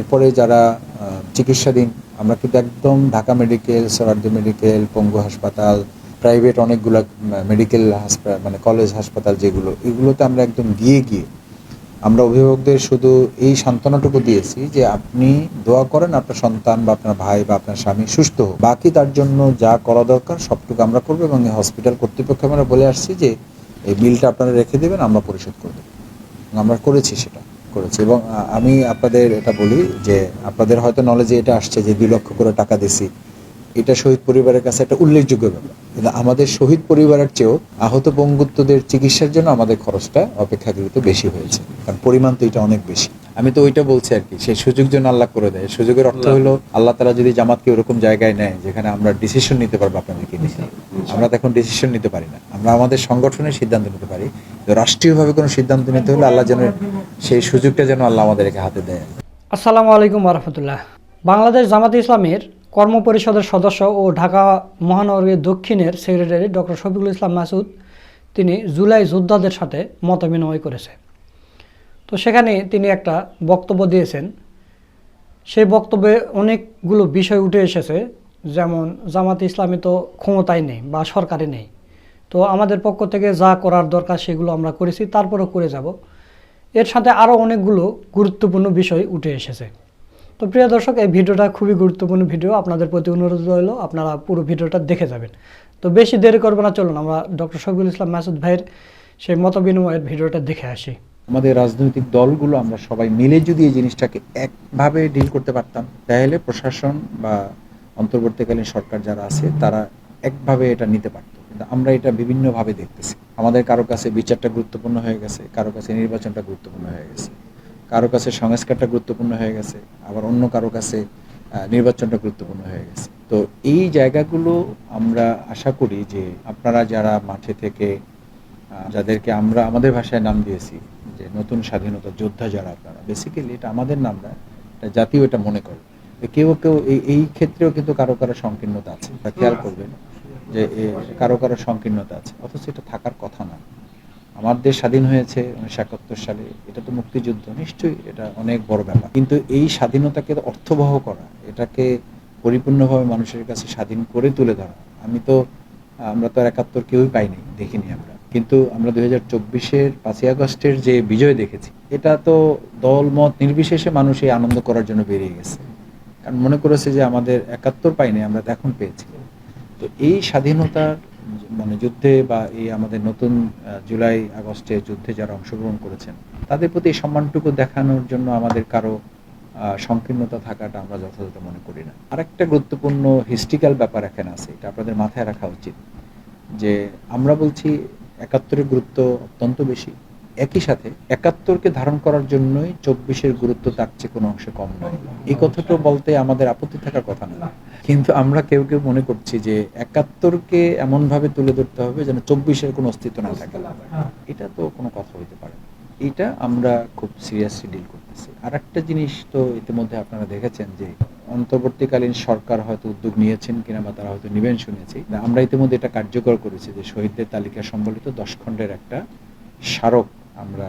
এরপরে যারা চিকিৎসাধীন, আমরা কিন্তু একদম ঢাকা মেডিকেল, সরার্দি মেডিকেল, পঙ্গু হাসপাতাল, প্রাইভেট অনেকগুলো মেডিকেল হাসপাতাল মানে কলেজ হাসপাতাল যেগুলো, এগুলোতে আমরা একদম গিয়ে গিয়ে, আমরা অভিভাবকদের শুধু এই সান্ত্বনাটুকু দিয়েছি যে আপনি দোয়া করেন আপনার সন্তান বা আপনার ভাই বা আপনার স্বামী সুস্থ হোক। বাকি তার জন্য যা করা দরকার সবটুকু আমরা করব এবং এই হসপিটাল কর্তৃপক্ষকে আমরা বলে আসছি যে এই বিলটা আপনারা রেখে দেবেন, আমরা পরিশোধ করে দেবো। এবং আমরা করেছি সেটা। করেছি। এবং আমি আপনাদের এটা বলি যে আপনাদের হয়তো নলেজে এটা আসছে যে দুই লক্ষ করে টাকা দিছি। এটা শহীদ পরিবারের কাছে একটা উল্লেখযোগ্য ব্যাপার। কিন্তু আমাদের শহীদ পরিবারের চেয়েও আহত পঙ্গুত্বদের চিকিৎসার জন্য আমাদের খরচটা অপেক্ষাকৃত বেশি হয়েছে। কারণ পরিমাণ তো এটা অনেক বেশি। আমি তো ওইটা বলছি আর কি সেই সুযোগ যেন আল্লাহ করে দেয়। সুযোগের অর্থ হলো আল্লাহ তারা যদি জামাতকে ওরকম জায়গায় নেয় যেখানে আমরা ডিসিশন নিতে পারব আপনাদেরকে নিয়ে। আমরা তো এখন ডিসিশন নিতে পারি না। আমরা আমাদের সংগঠনের সিদ্ধান্ত নিতে পারি। রাষ্ট্রীয়ভাবে কোনো সিদ্ধান্ত নিতে হলে আল্লাহ যেন সেই সুযোগটা যেন আল্লাহ আমাদেরকে হাতে দেয়। আসসালামু আলাইকুম রহমতুল্লাহ। বাংলাদেশ জামাত ইসলামের কর্মপরিষদের সদস্য ও ঢাকা মহানগরীর দক্ষিণের সেক্রেটারি ডক্টর শফিকুল ইসলাম মাসুদ, তিনি জুলাই যোদ্ধাদের সাথে মত বিনিময় করেছে। তো সেখানে তিনি একটা বক্তব্য দিয়েছেন। সেই বক্তব্যে অনেকগুলো বিষয় উঠে এসেছে, যেমন জামাত ইসলামী তো ক্ষমতায় নেই বা সরকারে নেই। তো আমাদের পক্ষ থেকে যা করার দরকার সেগুলো আমরা করেছি, তারপরেও করে যাব। এর সাথে আরও অনেকগুলো গুরুত্বপূর্ণ বিষয় উঠে এসেছে। তো প্রিয় দর্শক, এই ভিডিওটা খুবই গুরুত্বপূর্ণ ভিডিও। আপনাদের প্রতি অনুরোধ রইল, আপনারা পুরো ভিডিওটা দেখে যাবেন। তো বেশি দেরি করব না, চলুন আমরা ডক্টর শফিকুল ইসলাম মাসুদ ভাইয়ের সেই মত বিনিময়ের ভিডিওটা দেখে আসি। আমাদের রাজনৈতিক দলগুলো, আমরা সবাই মিলে যদি এই জিনিসটাকে একভাবে ডিল করতে পারতাম, তাহলে প্রশাসন বা অন্তর্বর্তীকালীন সরকার যারা আছে, তারা একভাবে এটা নিতে পারতো। কিন্তু আমরা এটা বিভিন্নভাবে দেখতেছি। আমাদের কারও কাছে বিচারটা গুরুত্বপূর্ণ হয়ে গেছে, কারও কাছে নির্বাচনটা গুরুত্বপূর্ণ হয়ে গেছে। কারও কাছে সংস্কারটা গুরুত্বপূর্ণ হয়ে গেছে, আবার অন্য কারও কাছে নির্বাচনটা গুরুত্বপূর্ণ হয়ে গেছে। তো এই জায়গাগুলো আমরা আশা করি যে আপনারা যারা মাঠে থেকে যাদেরকে আমরা আমাদের ভাষায় নাম দিয়েছি, যে নতুন স্বাধীনতা যোদ্ধা যারা আপনারা বেসিক্যালি এটা আমাদের নাম না, এটা জাতীয় এটা মনে করে। কেউ কেউ এই এই ক্ষেত্রেও কিন্তু কারও কারও সংকীর্ণতা আছে খেয়াল করবেন যে কারও কারও সংকীর্ণতা আছে, অথচ এটা থাকার কথা না। আমার দেশ স্বাধীন হয়েছে উনিশশো একাত্তর সালে, এটা তো মুক্তিযুদ্ধ, নিশ্চয়ই এটা অনেক বড় ব্যাপার। কিন্তু এই স্বাধীনতাকে অর্থবহ করা, এটাকে পরিপূর্ণভাবে মানুষের কাছে স্বাধীন করে তুলে ধরা, আমি তো, আমরা তো আর একাত্তর কেউই পাইনি, দেখিনি আমরা। কিন্তু আমরা দুই হাজার চব্বিশের পাঁচই আগস্টের যে বিজয় দেখেছি, এটা তো দল, মত নির্বিশেষে মানুষ এই আনন্দ করার জন্য বেরিয়ে গেছে। কারণ মনে করেছে যে আমাদের একাত্তর পাইনি, আমরা এখন পেয়েছি। তো এই স্বাধীনতার মানে যুদ্ধে বা এই আমাদের নতুন জুলাই আগস্টে যুদ্ধে যারা অংশগ্রহণ করেছেন, তাদের প্রতি এই সম্মানটুকু দেখানোর জন্য আমাদের কারও সংকীর্ণতা থাকাটা আমরা যথাযথ মনে করি না। আরেকটা গুরুত্বপূর্ণ হিস্ট্রিক্যাল ব্যাপার এখানে আছে, এটা আপনাদের মাথায় রাখা উচিত। যে আমরা বলছি একাত্তরের গুরুত্ব অত্যন্ত বেশি। একই সাথে একাত্তরকে ধারণ করার জন্যই চব্বিশের গুরুত্ব তার চেয়ে কোনো অংশে কম নয়। এই কথাটা বলতে আমাদের আপত্তি থাকার কথা না। কিন্তু আমরা কেউ কেউ মনে করছি যে একাত্তরকে এমনভাবে তুলে ধরতে হবে যেন চব্বিশের কোনো অস্তিত্ব না থাকে। এটা তো কোনো কথা হইতে পারে এটা আমরা খুব সিরিয়াসলি ডিল করতেছি। আর একটা জিনিস তো ইতিমধ্যে আপনারা দেখেছেন যে অন্তর্বর্তীকালীন সরকার হয়তো উদ্যোগ নিয়েছেন কিনা বা তারা হয়তো নিবেন শুনেছি। আমরা ইতিমধ্যে এটা কার্যকর করেছি যে শহীদদের তালিকা সম্বলিত দশ খণ্ডের একটা স্মারক আমরা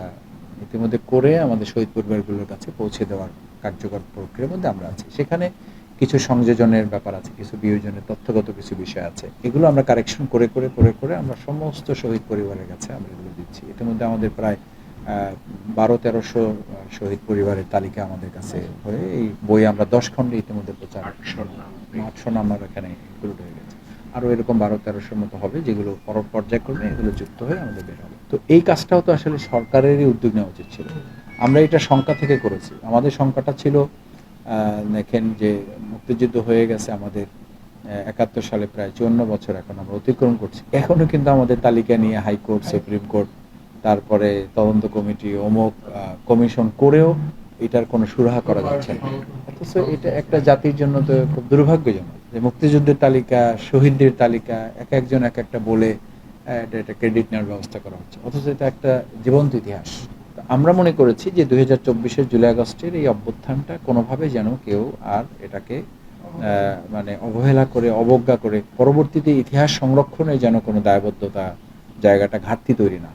ইতিমধ্যে করে আমাদের শহীদ পরিবারগুলোর কাছে পৌঁছে দেওয়ার কার্যকর প্রক্রিয়ার মধ্যে আমরা আছি। সেখানে কিছু সংযোজনের ব্যাপার আছে কিছু বিয়োজনের তথ্যগত কিছু বিষয় আছে। এগুলো আমরা কারেকশন করে করে করে করে আমরা সমস্ত শহীদ পরিবারের কাছে আমরা এগুলো দিচ্ছি। ইতিমধ্যে আমাদের প্রায় বারো তেরোশো শহীদ পরিবারের তালিকা আমাদের কাছে হয়ে এই বই আমরা দশ খণ্ডে ইতিমধ্যে প্রচার আটশো নাম্বার এখানে ইনক্লুড হয়ে গেছে আরও এরকম বারো তেরোশোর মতো হবে, যেগুলো পর পর্যায়ক্রমে এগুলো যুক্ত হয়ে আমাদের বের হবে। তো এই কাজটাও তো আসলে সরকারেরই উদ্যোগ নেওয়া উচিত ছিল। আমরা এটা সংখ্যা থেকে করেছি। আমাদের সংখ্যাটা ছিল দেখেন যে মুক্তিযুদ্ধ হয়ে গেছে আমাদের একাত্তর সালে প্রায় চুয়ান্ন বছর এখন আমরা অতিক্রম করছি। এখনও কিন্তু আমাদের তালিকা নিয়ে হাইকোর্ট সুপ্রিম কোর্ট, তারপরে তদন্ত কমিটি, অমুক কমিশন করেও এটার কোনো সুরাহা করা যাচ্ছে না। অথচ এটা একটা জাতির জন্য তো খুব দুর্ভাগ্যজনক। যে মুক্তিযুদ্ধের তালিকা, শহীদদের তালিকা, এক একজন এক একটা বলে এটা একটা ক্রেডিট নেওয়ার ব্যবস্থা করা হচ্ছে। অথচ এটা একটা জীবন্ত ইতিহাস। আমরা মনে করেছি যে দুই হাজার চব্বিশের জুলাই আগস্টের এই অভ্যুত্থানটা কোনোভাবে যেন কেউ আর এটাকে মানে অবহেলা করে, অবজ্ঞা করে পরবর্তীতে ইতিহাস সংরক্ষণে যেন কোনো দায়বদ্ধতা জায়গাটা, ঘাটতি তৈরি না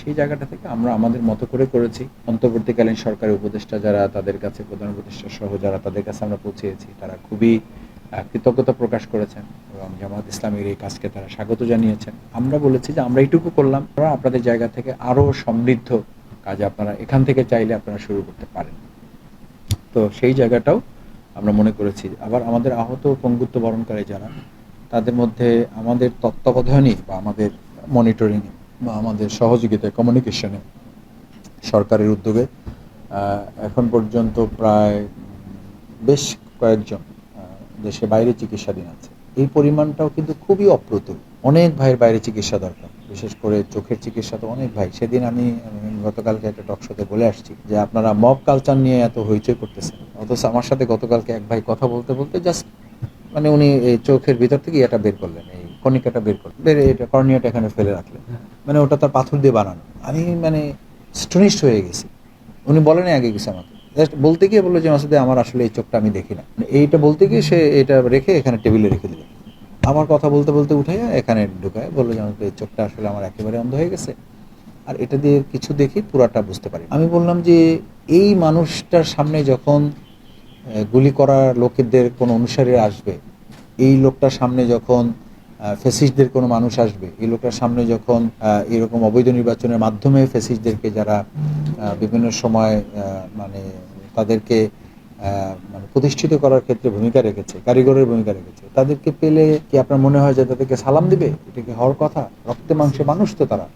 সেই জায়গাটা থেকে আমরা আমাদের মতো করে করেছি। অন্তর্বর্তীকালীন সরকারি উপদেষ্টা যারা, তাদের কাছে প্রধান উপদেষ্টা সহ যারা, তাদের কাছে আমরা পৌঁছেছি। তারা খুবই কৃতজ্ঞতা প্রকাশ করেছেন এবং জামাত ইসলামের এই কাজকে তারা স্বাগত জানিয়েছেন। আমরা বলেছি যে আমরা এইটুকু করলাম আপনাদের জায়গা থেকে আরও সমৃদ্ধ কাজ আপনারা এখান থেকে চাইলে আপনারা শুরু করতে পারেন। তো সেই জায়গাটাও আমরা মনে করেছি। আবার আমাদের আহত পঙ্গুত্ব বরণকারী যারা, তাদের মধ্যে আমাদের তত্ত্বাবধানে বা আমাদের মনিটরিংয়ে বা আমাদের সহযোগিতায় কমিউনিকেশনে সরকারের উদ্যোগে এখন পর্যন্ত প্রায় বেশ কয়েকজন দেশে বাইরে চিকিৎসাধীন আছে। এই পরিমাণটাও কিন্তু খুবই অপ্রতুল। অনেক ভাইয়ের বাইরে চিকিৎসা দরকার। বিশেষ করে চোখের চিকিৎসা তো অনেক ভাই। সেদিন আমি গতকালকে একটা টকশোতে বলে আসছি যে, আপনারা মব কালচার নিয়ে এত হইচই করতেছেন। অথচ আমার সাথে গতকালকে এক ভাই কথা বলতে বলতে জাস্ট মানে উনি এই চোখের ভিতর থেকে এটা বের করলেন। এই কণিকাটা বের করলেন। বের এটা কর্নিয়াটা এখানে ফেলে রাখলেন। মানে ওটা তার পাথর দিয়ে বানানো। আমি মানে স্টনিস্ট হয়ে গেছি। উনি বলেন আগে গেছে আমাকে। জাস্ট বলতে গিয়ে বলল যে, মাসুদে, আমার আসলে এই চোখটা আমি দেখি না। মানে এইটা বলতে গিয়ে সে এটা রেখে এখানে টেবিলে রেখে দিল। আমার কথা বলতে বলতে উঠে এখানে ঢুকায়, বলল যে, আমাকে এই চোখটা আসলে আমার একেবারে অন্ধ হয়ে গেছে। আর এটা দিয়ে কিছু দেখি, পুরাটা বুঝতে পারি। আমি বললাম যে, এই মানুষটার সামনে যখন গুলি করা লোকেদের কোনো অনুসারী আসবে, এই লোকটার সামনে যখন ফেসিস্টদের কোনো মানুষ আসবে। এই লোকটার সামনে যখন এরকম অবৈধ নির্বাচনের মাধ্যমে ফেসিস্টদেরকে যারা বিভিন্ন সময় মানে তাদেরকে মানে প্রতিষ্ঠিত করার ক্ষেত্রে ভূমিকা রেখেছে, কারিগরের ভূমিকা রেখেছে, তাদেরকে পেলে কি আপনার মনে হয় যে তাদেরকে সালাম দিবে? এটা কি হওয়ার কথা? রক্তে মাংসে মানুষ তো তারা।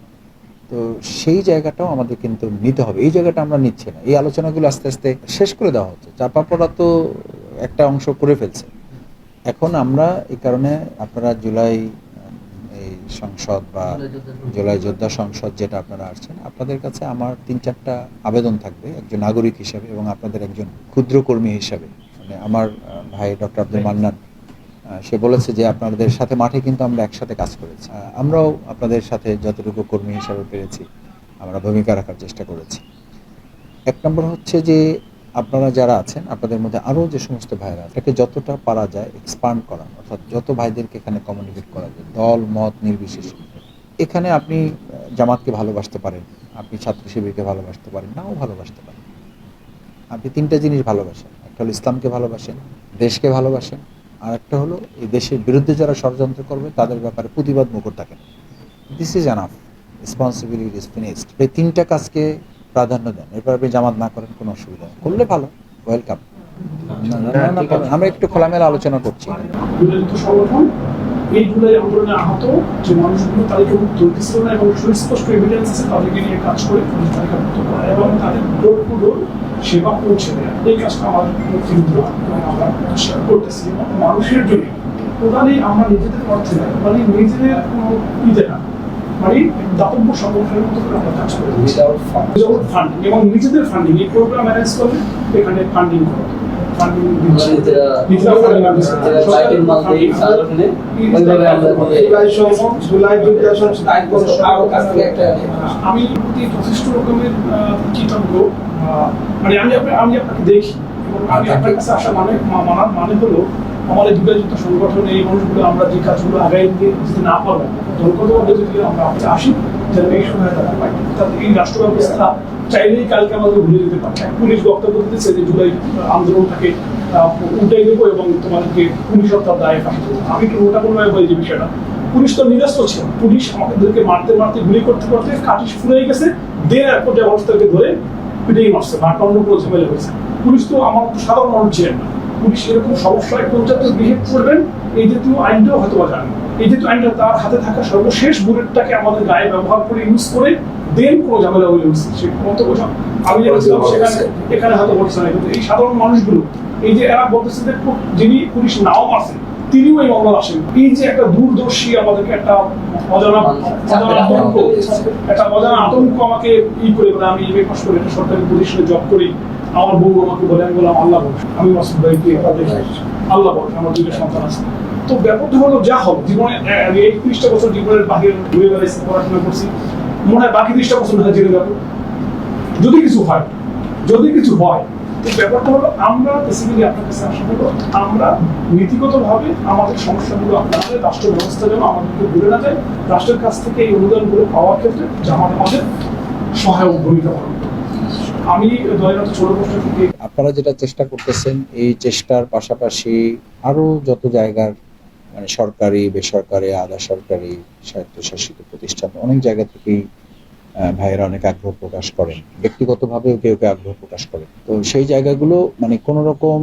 তো সেই জায়গাটাও আমাদের কিন্তু নিতে হবে। এই জায়গাটা আমরা নিচ্ছি না। এই আলোচনাগুলো আস্তে আস্তে শেষ করে দেওয়া হচ্ছে। চাপা পড়া তো একটা অংশ করে ফেলছে। এখন আমরা এই কারণে আপনারা জুলাই এই সংসদ বা জুলাই যোদ্ধা সংসদ। যেটা আপনারা আসছেন আপনাদের কাছে আমার তিন চারটা আবেদন থাকবে একজন নাগরিক হিসাবে এবং আপনাদের একজন ক্ষুদ্র কর্মী হিসাবে। মানে আমার ভাই ডক্টর আব্দুল মান্নান সে বলেছে যে আপনাদের সাথে মাঠে কিন্তু আমরা একসাথে কাজ করেছি। আমরাও আপনাদের সাথে যতটুকু কর্মী হিসাবে পেরেছি আমরা ভূমিকা রাখার চেষ্টা করেছি। এক নম্বর হচ্ছে যে আপনারা যারা আছেন, আপনাদের মধ্যে আরও যে সমস্ত ভাইরা এটাকে যতটা পারা যায় এক্সপান্ড করা, অর্থাৎ যত ভাইদেরকে এখানে কমিউনিকেট করা যায়, দল, মত নির্বিশেষে। এখানে আপনি জামাতকে ভালোবাসতে পারেন, আপনি ছাত্র শিবিরকে ভালোবাসতে পারেন, নাও ভালোবাসতে পারেন। আপনি তিনটা জিনিস ভালোবাসেন, একটা হলো ইসলামকে ভালোবাসেন, দেশকে ভালোবাসেন, আর একটা হলো এই দেশের বিরুদ্ধে যারা ষড়যন্ত্র করবে, তাদের ব্যাপারে প্রতিবাদ মুখর থাকেন this is enough responsibility is finished এই তিনটা কাজকে প্রাধান্য দেন। এরপর আপনি জামাত না করেন, কোনো অসুবিধা করলে ভালো। ওয়েলকাম আমরা একটু খোলামেলা আলোচনা করছি। মানুষের জন্য নিজেদের অর্থে মানে নিজেদের কোনো ইতে না। মানে দাতব্য সংগঠনের মতো করে আমরা কাজ করে. উইদাউট ফান্ডিং এবং নিজেদের ফান্ডিং এই প্রোগ্রাম ম্যানেজ করবে এখানে ফান্ডিং করো, আমি যথেষ্ট রকমের কৃতজ্ঞ মানে আমি আমি আপনাকে দেখি। এবং আমি আপনার কাছে আসা মানে মানার মানে হলো আমাদের যুগাযুক্ত সংগঠন, এই মানুষগুলো আমরা যে কাজগুলো না যদি আমরা আসি যেন এই সহায়তা পাই তাতে এই রাষ্ট্র ব্যবস্থা চাইলেই কালকে আমাদের ভুলে যেতে পারে। পুলিশ বক্তব্য দিতেছে যে জুলাই আন্দোলনটাকে দেবো এবং তোমাদেরকে পুলিশ হত্যার দায়ে ফাঁসি আমি কি ওটা কোনোভাবে বলি যে বিষয়টা? পুলিশ তো নিরস্ত ছিল। পুলিশ আমাদেরকে মারতে মারতে, গুলি করতে করতে কাটিস ফুরে গেছে দেন এক পর্যায়ে অবস্থাকে ধরে পিটেই মারছে। বা অন্য হয়েছে পুলিশ তো আমার সাধারণ মানুষ ছিলেন না। পুলিশ এরকম সমস্যায় পর্যাপ্ত বিহেভ করবেন এই জাতীয় আইনটাও হয়তো বা জানেন। এই জাতীয় আইনটা তার হাতে থাকা সর্বশেষ বুলেটটাকে আমাদের গায়ে ব্যবহার করে ইউজ করে দেন কোনো ঝামেলা উঠছে সে মন্তব্য সব- আমি যেটা সেখানে এখানে হয়তো ঘটছে না কিন্তু এই সাধারণ মানুষগুলো এই যে এরা বলতেছে যে যিনি পুলিশ নাও আছে তিনিও এই মামলা আসেন। এই যে একটা দূরদর্শী আমাদেরকে একটা অজানা অজানা আতঙ্ক একটা অজানা আতঙ্ক আমাকে ই করে বলে আমি এমএ পাস করে একটা সরকারি পজিশনে জব করি। আমার বউ আমাকে বলে, আমি বললাম, আল্লাহ বলছে আমি মাসুদ দেখে আসছি। আল্লাহ বলছে আমার দুটো সন্তান আছে তো ব্যাপার হলো, যা হোক, জীবনে আমি এই ত্রিশটা বছর জীবনের বাহির ঘুরে বেড়াইছি, পড়াশোনা করছি, মনে হয় বাকি ত্রিশটা বছর না জেনে যাব যদি কিছু হয়, যদি কিছু হয়, তো ব্যাপারটা হলো, আমরা বেসিক্যালি আপনার কাছে আসা হলো আমরা নীতিগতভাবে আমাদের সমস্যাগুলো আপনাদের রাষ্ট্র ব্যবস্থা যেন আমাদেরকে ভুলে না যায় রাষ্ট্রের কাছ থেকে এই অনুদানগুলো পাওয়ার ক্ষেত্রে জামাত আমাদের সহায়ক ভূমিকা পালন। আমি আপনারা যেটা চেষ্টা করতেছেন, এই চেষ্টার পাশাপাশি আরও যত জায়গার মানে সরকারি, বেসরকারি, আধা সরকারি স্বায়ত্তশাসিত প্রতিষ্ঠান, অনেক জায়গা থেকেই ভাইয়েরা অনেক আগ্রহ প্রকাশ করেন। ব্যক্তিগতভাবেও কেউ কেউ আগ্রহ প্রকাশ করেন। তো সেই জায়গাগুলো মানে কোনো রকম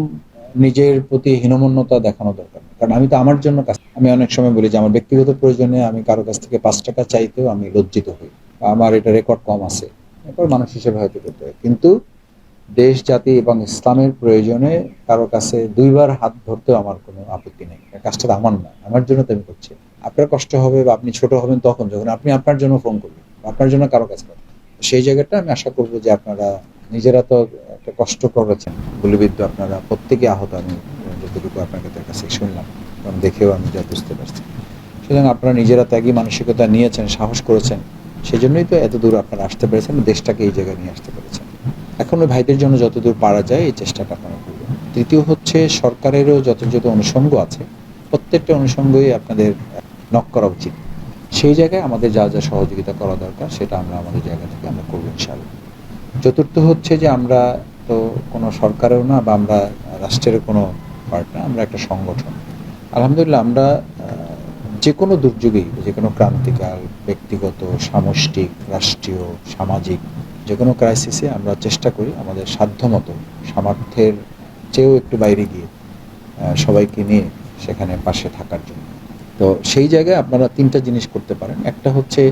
নিজের প্রতি হীনমন্যতা দেখানো দরকার কারণ আমি তো আমার জন্য আমি অনেক সময় বলি যে, আমার ব্যক্তিগত প্রয়োজনে আমি কারও কাছ থেকে পাঁচ টাকা চাইতেও আমি লজ্জিত হই আমার এটা রেকর্ড কম আছে। এরপর মানুষ হিসেবে হয়তো করতে কিন্তু দেশ, জাতি এবং ইসলামের প্রয়োজনে কারও কাছে দুইবার হাত ধরতেও আমার কোনো আপত্তি নেই। কাজটা আমার না, আমার জন্য তো আমি করছি। আপনার কষ্ট হবে বা আপনি ছোট হবেন তখন, যখন আপনি আপনার জন্য ফোন করবেন আপনার জন্য কারও কাছে সেই জায়গাটা আমি আশা করব যে আপনারা নিজেরা তো একটা কষ্ট করেছেন। গুলিবিদ্ধ আপনারা প্রত্যেকে আহত আমি যতটুকু আপনার কাছে শুনলাম এবং দেখেও আমি যা বুঝতে পারছি। সুতরাং আপনারা নিজেরা ত্যাগী, মানসিকতা নিয়েছেন, সাহস করেছেন। সেই জন্যই তো এত দূর আপনারা আসতে পেরেছেন, দেশটাকে এই জায়গায় নিয়ে আসতে পেরেছেন। এখন ওই ভাইদের জন্য যতদূর পারা যায়, এই চেষ্টাটা আপনারা করবেন। তৃতীয় হচ্ছে, সরকারেরও যত অনুষঙ্গ আছে, প্রত্যেকটা অনুষঙ্গই আপনাদের নক করা উচিত। সেই জায়গায় আমাদের যা যা সহযোগিতা করা দরকার, সেটা আমরা আমাদের জায়গা থেকে আমরা করব ইনশাআল্লাহ। চতুর্থ হচ্ছে যে, আমরা তো কোনো সরকারেও না, বা আমরা রাষ্ট্রের কোনো পার্ট না আমরা একটা সংগঠন। আলহামদুলিল্লাহ, আমরা যে কোনো দুর্যোগেই, যে কোনো ক্রান্তিকাল, ব্যক্তিগত, সামষ্টিক, রাষ্ট্রীয়, সামাজিক, যে কোনো ক্রাইসিসে আমরা চেষ্টা করি আমাদের সাধ্যমতো, সামর্থ্যের চেয়েও একটু বাইরে গিয়ে সবাইকে নিয়ে সেখানে পাশে থাকার জন্য। তো সেই জায়গায় আপনারা তিনটা জিনিস করতে পারেন। একটা হচ্ছে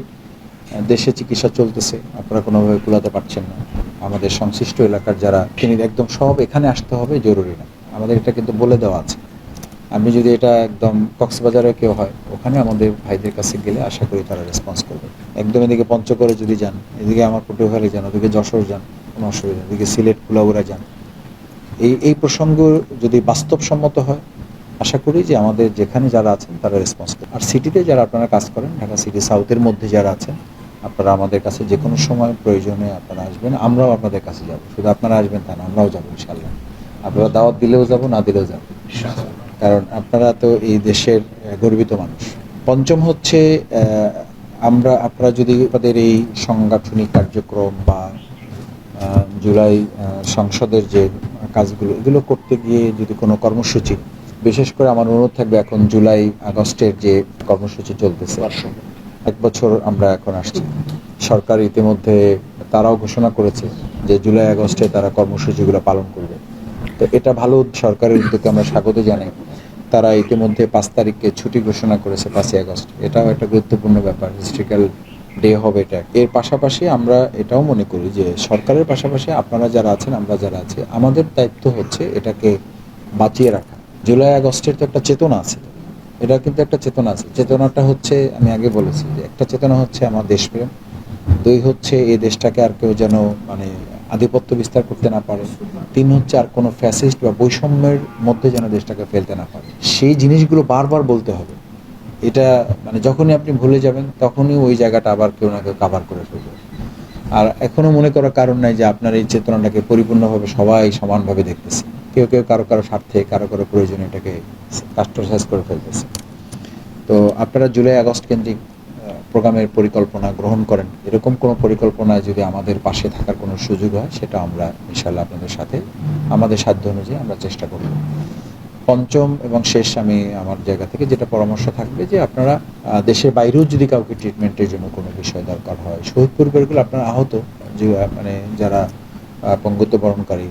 দেশে চিকিৎসা চলতেছে, আপনারা কোনোভাবে কুলাতে পারছেন না। আমাদের সংশ্লিষ্ট এলাকার যারা, তিনি একদম সব এখানে আসতে হবে, জরুরি না। আমাদের এটা কিন্তু বলে দেওয়া আছে। আপনি যদি এটা একদম কক্সবাজারে কেউ হয়, ওখানে আমাদের ভাইদের কাছে গেলে আশা করি তারা রেসপন্স করবে। একদম এদিকে পঞ্চগড়ে যদি যান, এদিকে আমার পটুয়াখালী যান, ওদিকে যশোর যান, কোনো অসুবিধা। এদিকে সিলেট কুলাউড়া যান। এই এই প্রসঙ্গ যদি বাস্তবসম্মত হয়, আশা করি যে আমাদের যেখানে যারা আছেন তারা রেসপন্স করবে। আর সিটিতে যারা আপনারা কাজ করেন, ঢাকা সিটি সাউথের মধ্যে যারা আছেন, আপনারা আমাদের কাছে যে কোনো সময় প্রয়োজনে আপনারা আসবেন, আমরাও আপনাদের কাছে যাব। শুধু আপনারা আসবেন তা না, আমরাও যাব ইনশাল্লাহ আপনারা দাওয়াত দিলেও যাব, না দিলেও যাব। কারণ আপনারা তো এই দেশের গর্বিত মানুষ। পঞ্চম হচ্ছে আমরা, আপনারা যদি আপনাদের এই সাংগঠনিক কার্যক্রম বা জুলাই সংসদের যে কাজগুলো, এগুলো করতে গিয়ে যদি কোনো কর্মসূচি, বিশেষ করে আমার অনুরোধ থাকবে এখন জুলাই, আগস্টের যে কর্মসূচি চলতেছে, এক বছর আমরা এখন আসছি। সরকার ইতিমধ্যে তারাও ঘোষণা করেছে যে জুলাই, আগস্টে তারা কর্মসূচিগুলো পালন করবে। তো এটা ভালো সরকারের উদ্যোগে আমরা স্বাগত জানাই। তারা ইতিমধ্যে পাঁচ তারিখকে ছুটি ঘোষণা করেছে পাঁচই আগস্ট। এটাও একটা গুরুত্বপূর্ণ ব্যাপার হিস্ট্রিক্যাল ডে হবে এটা। এর পাশাপাশি আমরা এটাও মনে করি যে সরকারের পাশাপাশি আপনারা যারা আছেন, আমরা যারা আছি, আমাদের দায়িত্ব হচ্ছে এটাকে বাঁচিয়ে রাখা। জুলাই আগস্টের তো একটা চেতনা আছে। এটা কিন্তু একটা চেতনা আছে। চেতনাটা হচ্ছে, আমি আগে বলেছি যে একটা চেতনা হচ্ছে আমার দেশপ্রেম। দুই হচ্ছে এই দেশটাকে আর কেউ যেন মানে আধিপত্য বিস্তার করতে না পারে। তিন হচ্ছে আর কোনো ফ্যাসিস্ট বা বৈষম্যের মধ্যে যেন দেশটাকে ফেলতে না পারে। সেই জিনিসগুলো বারবার বলতে হবে। এটা মানে যখনই আপনি ভুলে যাবেন, তখনই ওই জায়গাটা আবার কেউ না কেউ কাভার করে ফেলবে। আর এখনও মনে করার কারণ নাই যে আপনার এই চেতনাটাকে পরিপূর্ণভাবে সবাই সমানভাবে দেখতেছে। কেউ কেউ কারও কারও স্বার্থে, কারও কারও প্রয়োজনে এটাকে কাস্টমাইজ করে ফেলতেছে। তো আপনারা জুলাই আগস্ট কেন্দ্রিক প্রোগ্রামের পরিকল্পনা গ্রহণ করেন। এরকম কোনো পরিকল্পনায় যদি আমাদের পাশে থাকার কোনো সুযোগ হয়, সেটা আমরা ইনশাল্লাহ আপনাদের সাথে, আমাদের সাধ্য অনুযায়ী আমরা চেষ্টা করব। পঞ্চম এবং শেষ আমি আমার জায়গা থেকে যেটা পরামর্শ থাকবে যে আপনারা দেশের বাইরেও যদি কাউকে ট্রিটমেন্টের জন্য কোনো বিষয় দরকার হয়, শহীদ পরিবারগুলো আপনারা আহত, যে মানে যারা পঙ্গুত্ব বরণকারী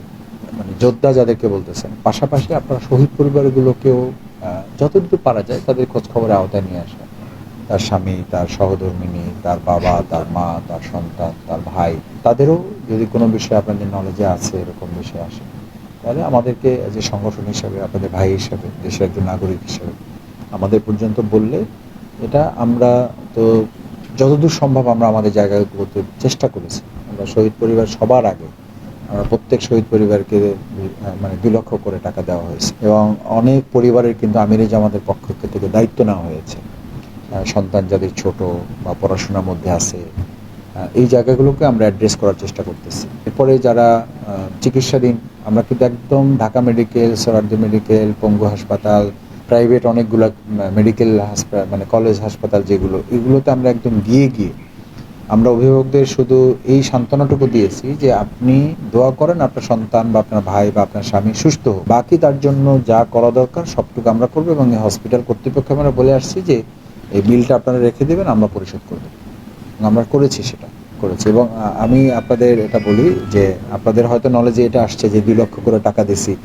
মানে যোদ্ধা যাদেরকে বলতেছেন, পাশাপাশি আপনারা শহীদ পরিবারগুলোকেও যতটুকু পারা যায় তাদের খোঁজ খবরের আওতায় নিয়ে আসা তার স্বামী, তার সহধর্মিনী, তার বাবা, তার মা, তার সন্তান, তার ভাই, তাদেরও যদি কোনো বিষয়ে আপনাদের নলেজে আছে, এরকম বিষয় আসে, তাহলে আমাদেরকে যে সংগঠন হিসাবে, আপনাদের ভাই হিসাবে, দেশের একজন নাগরিক হিসাবে, আমাদের পর্যন্ত বললে এটা আমরা তো যতদূর সম্ভব আমরা আমাদের জায়গায় করতে চেষ্টা করেছি। আমরা শহীদ পরিবার সবার আগে, আমরা প্রত্যেক শহীদ পরিবারকে মানে দুই লক্ষ করে টাকা দেওয়া হয়েছে এবং অনেক পরিবারের কিন্তু আমিরে জামাতের পক্ষ থেকে দায়িত্ব নেওয়া হয়েছে। সন্তান যাদের ছোট বা পড়াশোনার মধ্যে আছে এই জায়গাগুলোকে আমরা অ্যাড্রেস করার চেষ্টা করতেছি। এরপরে যারা চিকিৎসাধীন, আমরা কিন্তু একদম ঢাকা মেডিকেল সরার্দি মেডিকেল পঙ্গু হাসপাতাল প্রাইভেট অনেকগুলো মেডিকেল হাসপাতাল মানে কলেজ হাসপাতাল যেগুলো, এগুলোতে আমরা একদম গিয়ে গিয়ে আমরা অভিভাবকদের শুধু এই সান্ত্বনাটুকু দিয়েছি যে আপনি দোয়া করেন আপনার সন্তান বা আপনার ভাই বা আপনার স্বামী সুস্থ হোক। বাকি তার জন্য যা করা দরকার সবটুকু আমরা করব এবং হসপিটাল কর্তৃপক্ষকে আমরা বলে আসছি যে এই বিলটা আপনারা রেখে দেবেন, আমরা পরিশোধ করে দেবো। এবং আমরা করেছি সেটা, করেছি। এবং আমি আপনাদের এটা বলি যে আপনাদের হয়তো নলেজে এটা আসছে যে দুই লক্ষ করে টাকা দিছি।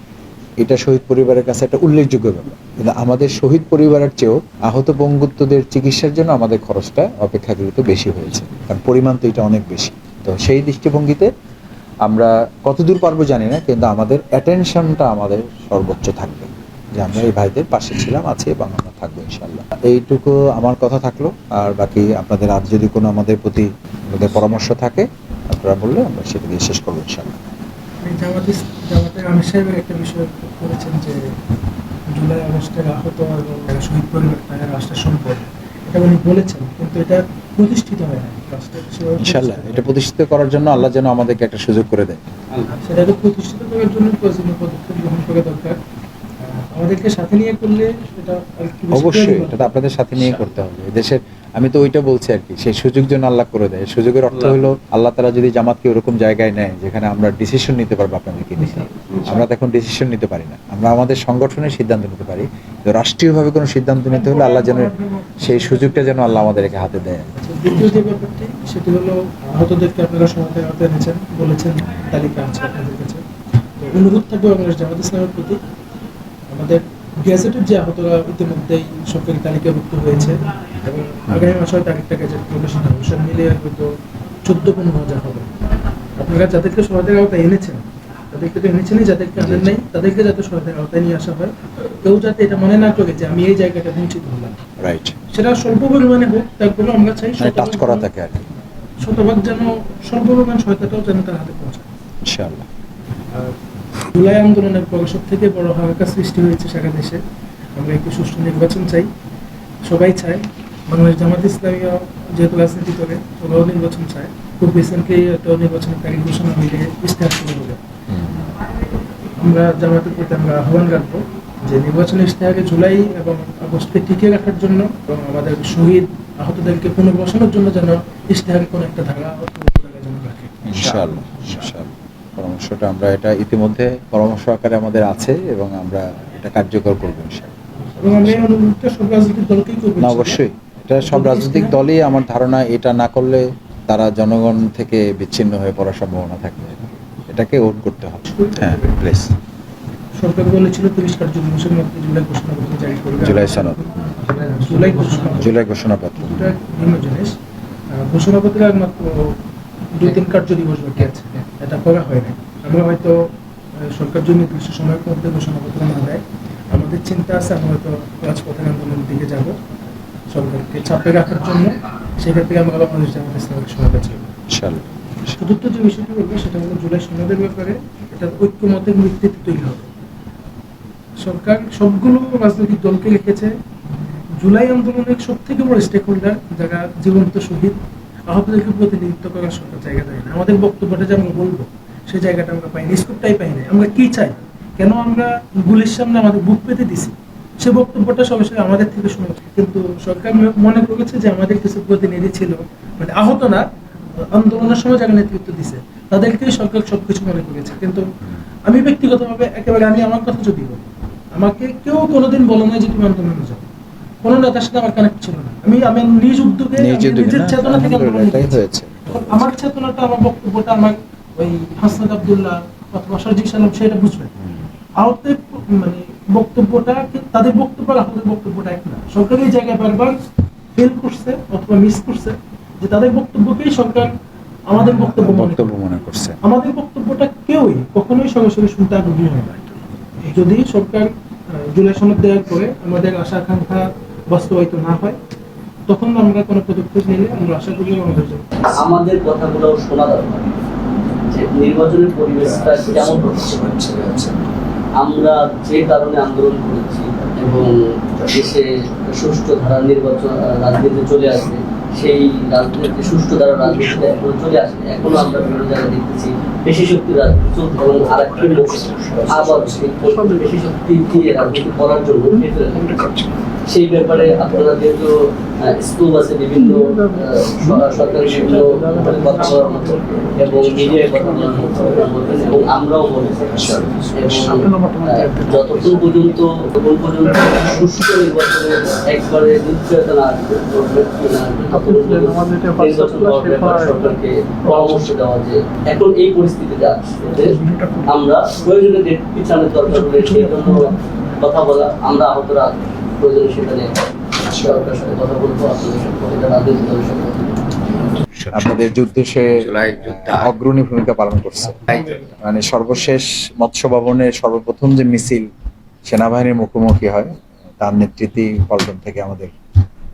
এটা শহীদ পরিবারের কাছে একটা উল্লেখযোগ্য ব্যাপার। কিন্তু আমাদের শহীদ পরিবারের চেয়েও আহত বঙ্গুত্বদের চিকিৎসার জন্য আমাদের খরচটা অপেক্ষাকৃত বেশি হয়েছে। কারণ পরিমাণ তো এটা অনেক বেশি। তো সেই দৃষ্টিভঙ্গিতে আমরা কতদূর পারব জানি না, কিন্তু আমাদের অ্যাটেনশনটা আমাদের সর্বোচ্চ থাকবে। যে আমরা এই ভাইদের পাশে ছিলাম আছি এবং আমরা থাকব ইনশাল্লাহ এইটুকু আমার কথা থাকল। আর বাকি আপনাদের আর যদি কোনো আমাদের প্রতি আমাদের পরামর্শ থাকে আপনারা বললে আমরা সেটা দিয়ে শেষ করব ইনশাল্লাহ জামাতের আমির সাহেবের একটা বিষয় করেছেন যে জুলাই আগস্টের আহত এবং শহীদ পরিবার তাদের রাষ্ট্রের সম্পদ। এটা উনি বলেছেন কিন্তু এটা প্রতিষ্ঠিত হয় না ইনশাল্লাহ এটা প্রতিষ্ঠিত করার জন্য আল্লাহ যেন আমাদেরকে একটা সুযোগ করে দেয়। সেটাকে প্রতিষ্ঠিত করার জন্য প্রয়োজনীয় পদক্ষেপ গ্রহণ করা দরকার। আমাদেরকে সাথে নিয়ে করলে সেটা অবশ্যই এটা তো আপনাদের সাথে নিয়ে করতে হবে। দেশের আমি তো ওইটা বলছি আর কি সেই সুযোগ যেন আল্লাহ করে দেয়। সুযোগের অর্থ হলো আল্লাহ তালা যদি জামাতকে ওরকম জায়গায় নেয় যেখানে আমরা ডিসিশন নিতে পারব আপনাদেরকে নিয়ে। আমরা তো এখন ডিসিশন নিতে পারি না। আমরা আমাদের সংগঠনের সিদ্ধান্ত নিতে পারি। তো রাষ্ট্রীয়ভাবে কোনো সিদ্ধান্ত নিতে হলে আল্লাহ যেন সেই সুযোগটা যেন আল্লাহ আমাদেরকে হাতে দেয়। আচ্ছা, দ্বিতীয় যে ব্যাপারটি সেটি হলো আহতদেরকে আপনারা সহায়তা আওতায় এনেছেন বলেছেন তালিকা আছে আপনাদের কাছে। অনুরোধ থাকবে বাংলাদেশ জামাত ইসলামের প্রতি। আমাদের গ্যাজেটের যে আহতরা ইতিমধ্যেই সরকারি তালিকাভুক্ত হয়েছে এবং আগামী মাসে হয়তো আরেকটা গ্যাজেট প্রকাশন হবে। সব মিলিয়ে হয়তো চোদ্দ পনেরো হাজার হবে। আপনারা যাদেরকে সহায়তার আওতায় এনেছেন তাদেরকে তো এনেছেনই যাদেরকে আনেন নাই তাদেরকে যাতে সহায়তার আওতায় নিয়ে আসা হয়। কেউ যাতে এটা মনে না করে যে আমি এই জায়গাটা বঞ্চিত হলাম। রাইট সেটা স্বল্প পরিমাণে হোক তারপরে আমরা চাই মানে টাচ শতভাগ করা যেন- থাকে আর কি। শতভাগ যেন স্বল্প পরিমাণ সহায়তাটাও যেন তার হাতে পৌঁছায়। ইনশাআল্লাহ। আর জুলাই আন্দোলনের পর সব থেকে বড় হাহাকার সৃষ্টি হয়েছে সারা দেশে। আমরা একটু সুষ্ঠু নির্বাচন চাই। সবাই চায়। বাংলাদেশ জামাত ইসলামীয় যেহেতু রাজনীতি করে ওরাও নির্বাচন চায়। খুব রিসেন্টলি একটা নির্বাচনের তারিখ ঘোষণা হইলে ইস্তেহার শুরু হবে। আমরা জামাতের প্রতি আমরা আহ্বান রাখব যে নির্বাচনী ইশতেহারে জুলাই এবং আগস্টকে টিকিয়ে রাখার জন্য এবং আমাদের শহীদ আহতদেরকে পুনর্বাসনের জন্য যেন ইশতেহারে কোনো একটা ধারা যেন রাখে। ইনশাআল্লাহ। পরামর্শটা আমরা এটা ইতিমধ্যে পরামর্শ আকারে আমাদের আছে এবং আমরা এটা কার্যকর করব না অবশ্যই। এটা সব রাজনৈতিক দলই আমার ধারণা এটা না করলে তারা জনগণ থেকে বিচ্ছিন্ন হয়ে পড়ার সম্ভাবনা থাকবে। এটাকে ওট করতে হবে। হ্যাঁ প্লিজ সরকার বলেছিল তিরিশ কার্য মধ্যে জুলাই ঘোষণাপত্র জারি করবে। জুলাই সনদ। জুলাই ঘোষণা জুলাই ঘোষণাপত্র। দুটা ভিন্ন জিনিস। আহ, ঘোষণাপত্রে দুই তিন কার্য দিবস বাকি আছে। এটা করা হয় নাই। আমরা হয়তো সরকার যদি নির্দিষ্ট সময়ের মধ্যে ঘোষণাপত্র না দেয়। আমাদের চিন্তা আছে আমরা হয়তো রাজপথের আন্দোলনের দিকে যাব সরকারকে চাপে রাখার জন্য। সেক্ষেত্রে আমরা বাংলাদেশ জামাত ইসলামের সহায়তা চাইব চতুর্থ যে বিষয়টি বলব সেটা হলো জুলাই সনদের ব্যাপারে এটা ঐক্যমতের ভিত্তিতে তৈরি হবে। সরকার সবগুলো রাজনৈতিক দলকে রেখেছে। জুলাই আন্দোলনের সব থেকে বড় স্টেক হোল্ডার যারা জীবন্ত শহীদ আহতদেরকে প্রতিনিধিত্ব করার সরকার জায়গা দেয় না। আমাদের বক্তব্যটা যে আমরা বলব সেই জায়গাটা আমরা পাইনি স্কোপটাই পাই না আমরা কি চাই? কেন আমরা গুলির সামনে আমাদের বুক পেতে দিছি? সে বক্তব্যটা সরাসরি আমাদের থেকে শুনে কিন্তু সরকার মনে করেছে যে আমাদের কিছু প্রতিনিধি ছিল মানে আহত না আন্দোলনের সময় যারা নেতৃত্ব দিছে তাদেরকেই সরকার সবকিছু মনে করেছে। কিন্তু আমি ব্যক্তিগতভাবে একেবারে আমি আমার কথা যদি বলি আমাকে কেউ কোনোদিন বলে না যে তুমি আন্দোলনে যাও। কোনো নেতার সাথে আমার কানেক্ট ছিল না। আমি আমি নিজ উদ্যোগে নিজের চেতনা থেকে আমার চেতনাটা আমার বক্তব্যটা আমার ওই হাসনাদ আবদুল্লাহ অথবা সালাম সেটা বুঝবে। আহতের মানে বক্তব্যটা তাদের বক্তব্য আর আহতের বক্তব্যটা এক না। সরকার এই জায়গায় বারবার ফেল করছে অথবা মিস করছে যে তাদের বক্তব্যকেই সরকার আমাদের বক্তব্য বক্তব্য মনে করছে। আমাদের বক্তব্যটা কেউই কখনোই সরাসরি শুনতে আগ্রহী হয় না। যদি সরকার আহ, জুলাই সনদ দেওয়ার পরে আমাদের আশা আকাঙ্ক্ষা বাস্তবায়িত না হয় তখন আমরা কোনো পদক্ষেপ নিলে আমরা আশা করি আমাদের কথাগুলো শোনা দরকার। নির্বাচনের পরিবেশটা কেমন হচ্ছে? আমরা যে কারণে আন্দোলন করেছি এবং দেশে সুষ্ঠু ধারা নির্বাচন রাজনীতি চলে আসবে সেই রাজনীতি, সুষ্ঠু ধারা রাজনীতিতে এখন চলে আসে এখনও আমরা বিভিন্ন জায়গায় দেখতেছি বেশি শক্তি আবার বেশি শক্তি দিয়ে করার জন্য সেই ব্যাপারে আপনারা যেহেতু স্কুল আছে, বিভিন্ন সরকারি বিভিন্ন কথা বলার মতো এবং মিডিয়ায় কথা বলার মতো এবং আমরাও বলেছি। যতক্ষণ পর্যন্ত পর্যন্ত সুষ্ঠু নির্বাচনের একবারে নিশ্চয়তা না আসবে, নির্বাচন সরকারকে পরামর্শ দেওয়া যে এখন এই পরিস্থিতিতে আসছে যে আমরা প্রয়োজনে পিছানোর দরকার সেই জন্য কথা বলা আমরা আহতরা প্রয়োজনে সেখানে সরকারের সাথে কথা বলব আপনাদের রাজনৈতিক দলের আপনাদের যুদ্ধে সে অগ্রণী ভূমিকা পালন করছে। মানে সর্বশেষ মৎস্য ভবনের সর্বপ্রথম যে মিছিল সেনাবাহিনীর মুখোমুখি হয় তার নেতৃত্বে পল্টন থেকে আমাদের।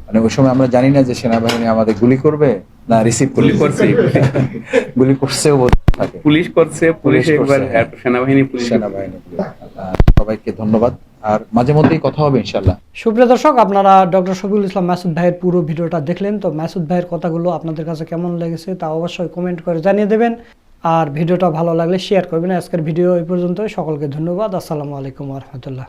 মানে ওই সময় আমরা জানি না যে সেনাবাহিনী আমাদের গুলি করবে না রিসিভ গুলি করছে। গুলি করছেও থাকে। পুলিশ করছে পুলিশ পুলিশ একবার হ্যাঁ। সেনাবাহিনী পুলিশ সেনাবাহিনী সবাইকে ধন্যবাদ। আর মাঝে মধ্যেই কথা হবে ইনশাল্লাহ সুপ্রিয় দর্শক আপনারা ডক্টর শফিকুল ইসলাম মাসুদ ভাইয়ের পুরো ভিডিওটা দেখলেন। তো মাসুদ ভাইয়ের কথাগুলো আপনাদের কাছে কেমন লেগেছে তা অবশ্যই কমেন্ট করে জানিয়ে দেবেন। আর ভিডিওটা ভালো লাগলে শেয়ার করবেন। আজকের ভিডিও এই পর্যন্ত সকলকে ধন্যবাদ। আসসালামু আলাইকুম রহমতুল্লাহ।